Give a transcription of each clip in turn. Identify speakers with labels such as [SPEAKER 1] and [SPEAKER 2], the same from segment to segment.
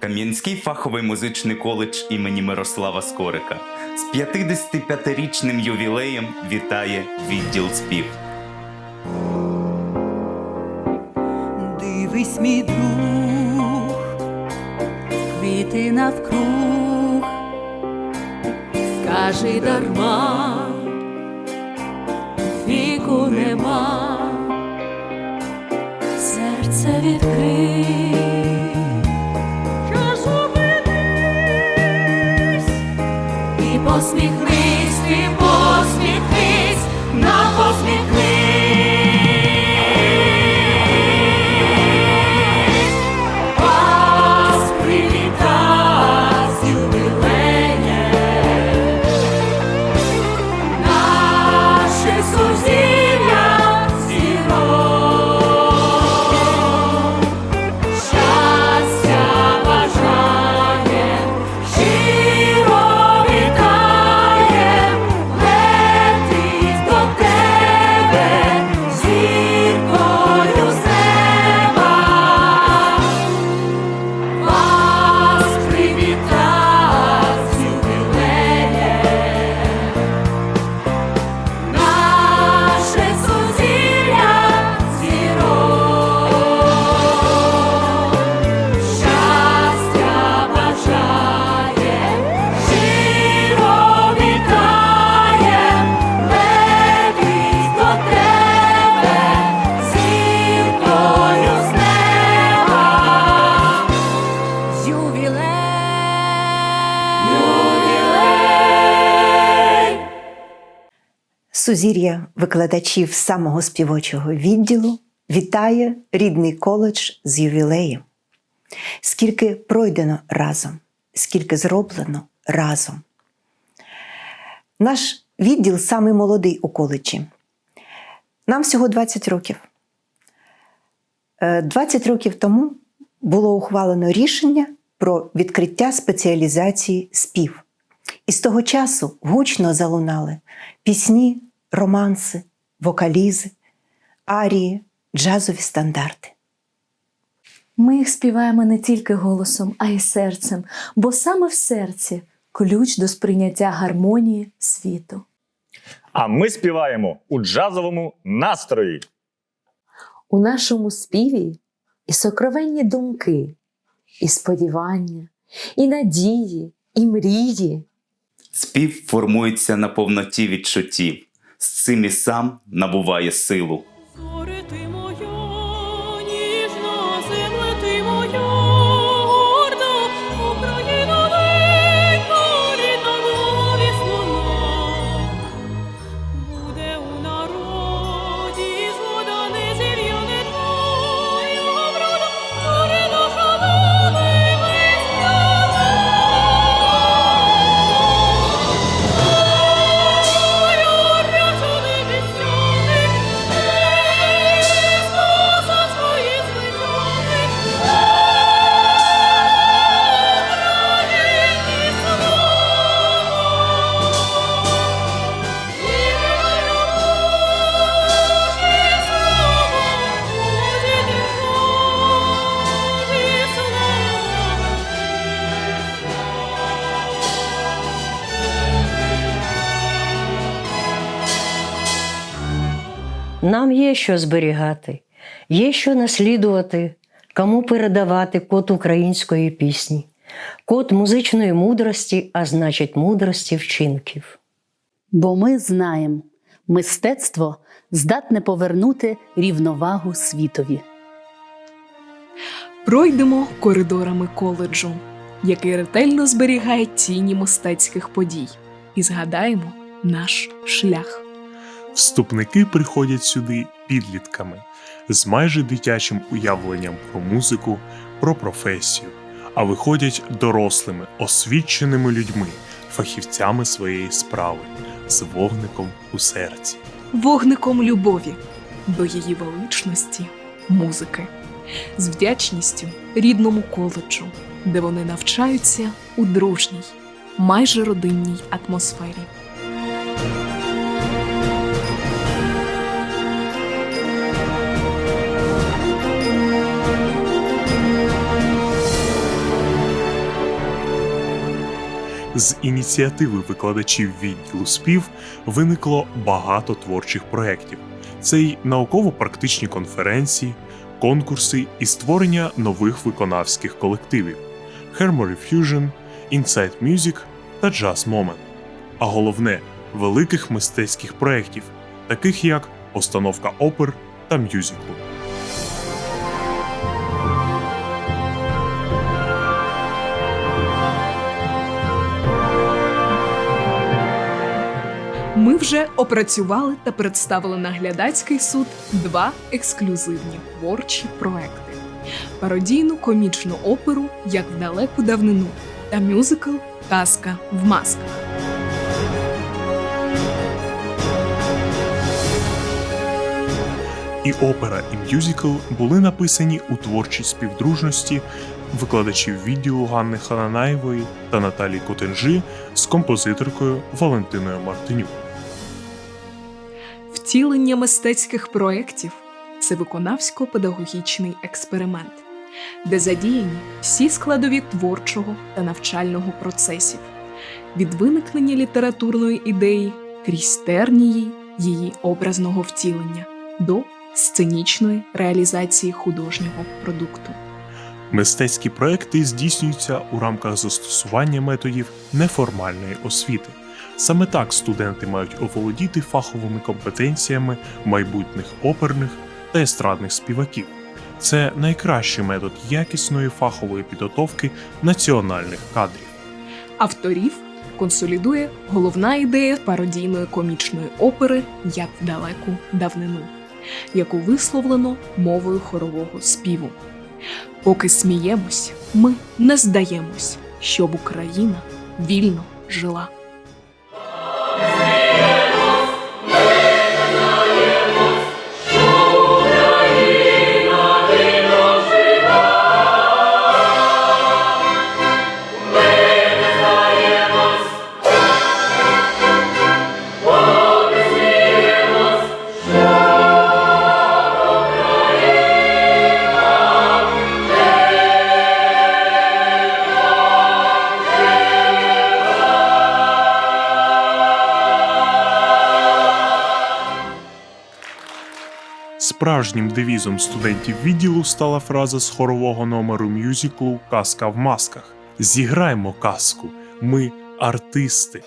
[SPEAKER 1] Кам'янський фаховий музичний коледж імені Мирослава Скорика. З 55-річним ювілеєм вітає відділ спів.
[SPEAKER 2] Дивись, мій друг, квіти навкруг, скажи дарма, віку нема, серце відкрий. Що зупинись і посміхнись, Сузір'я
[SPEAKER 3] викладачів самого співочого відділу вітає рідний коледж з ювілеєм. Скільки пройдено разом, скільки зроблено разом. Наш відділ самий молодий у коледжі. Нам всього 20 років. Е, 20 років тому було ухвалено рішення про відкриття спеціалізації спів. І з того часу гучно залунали пісні, романси, вокалізи, арії, джазові стандарти.
[SPEAKER 4] Ми їх співаємо не тільки голосом, а й серцем, бо саме в серці ключ до сприйняття гармонії світу.
[SPEAKER 5] А ми співаємо у джазовому настрої.
[SPEAKER 4] У нашому співі і сокровенні думки, і сподівання, і надії, і мрії.
[SPEAKER 1] Спів формується на повноті відчуттів. З цим і сам набуває силу.
[SPEAKER 6] Нам є що зберігати, є що наслідувати, кому передавати код української пісні, код музичної мудрості, а значить мудрості вчинків.
[SPEAKER 7] Бо ми знаємо, мистецтво здатне повернути рівновагу світові.
[SPEAKER 8] Пройдемо коридорами коледжу, який ретельно зберігає тіні мистецьких подій, і згадаємо наш шлях.
[SPEAKER 9] Вступники приходять сюди підлітками з майже дитячим уявленням про музику, про професію, а виходять дорослими, освіченими людьми, фахівцями своєї справи, з вогником у серці.
[SPEAKER 8] Вогником любові до її величності, музики, з вдячністю рідному коледжу, де вони навчаються у дружній, майже родинній атмосфері.
[SPEAKER 9] З ініціативи викладачів відділу спів виникло багато творчих проєктів. Це й науково-практичні конференції, конкурси і створення нових виконавських колективів Harmony Fusion, Inside Music та Jazz Moment. А головне великих мистецьких проєктів, таких як постановка опер та мюзиклу.
[SPEAKER 8] Вже опрацювали та представили на глядацький суд два ексклюзивні творчі проекти: пародійну комічну оперу Як в далеку давнину та мюзикл Казка в масках.
[SPEAKER 9] І опера, і мюзикл були написані у творчій співдружності викладачів відділу Ганни Хананаєвої та Наталії Котенжи з композиторкою Валентиною Мартинюк.
[SPEAKER 8] Втілення мистецьких проєктів це виконавсько-педагогічний експеримент, де задіяні всі складові творчого та навчального процесів, від виникнення літературної ідеї крізь тернії її образного втілення до сценічної реалізації художнього продукту.
[SPEAKER 9] Мистецькі проекти здійснюються у рамках застосування методів неформальної освіти. Саме так студенти мають оволодіти фаховими компетенціями майбутніх оперних та естрадних співаків. Це найкращий метод якісної фахової підготовки національних кадрів.
[SPEAKER 8] Авторів консолідує головна ідея пародійної комічної опери Як далеку давнину, яку висловлено мовою хорового співу. Поки сміємось, ми не здаємось, щоб Україна вільно жила.
[SPEAKER 9] Справжнім девізом студентів відділу стала фраза з хорового номеру мюзиклу Казка в масках. Зіграймо казку. Ми артисти.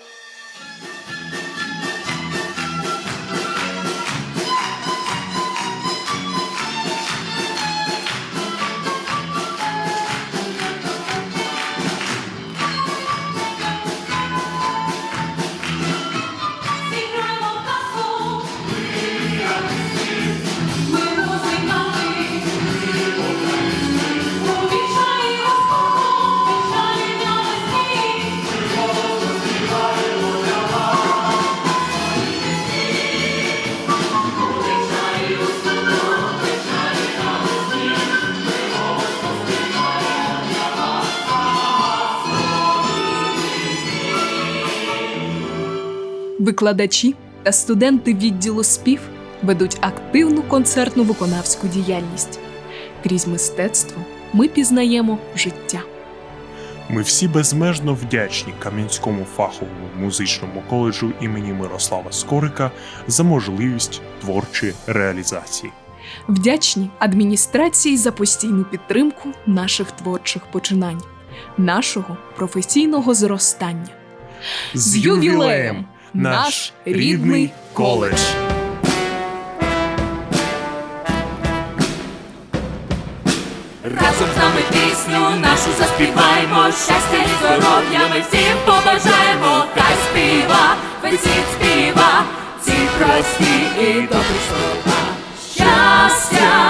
[SPEAKER 8] Викладачі та студенти відділу спів ведуть активну концертну виконавську діяльність. Крізь мистецтво ми пізнаємо життя.
[SPEAKER 9] Ми всі безмежно вдячні Кам'янському фаховому музичному коледжу імені Мирослава Скорика за можливість творчої реалізації.
[SPEAKER 8] Вдячні адміністрації за постійну підтримку наших творчих починань, нашого професійного зростання. З ювілеєм! Наш рідний коледж!
[SPEAKER 2] Разом з нами пісню нашу заспіваймо, щастя і здоров'я ми всім побажаємо, хай співа, весь співа, ці прості і добрі слова. Щастя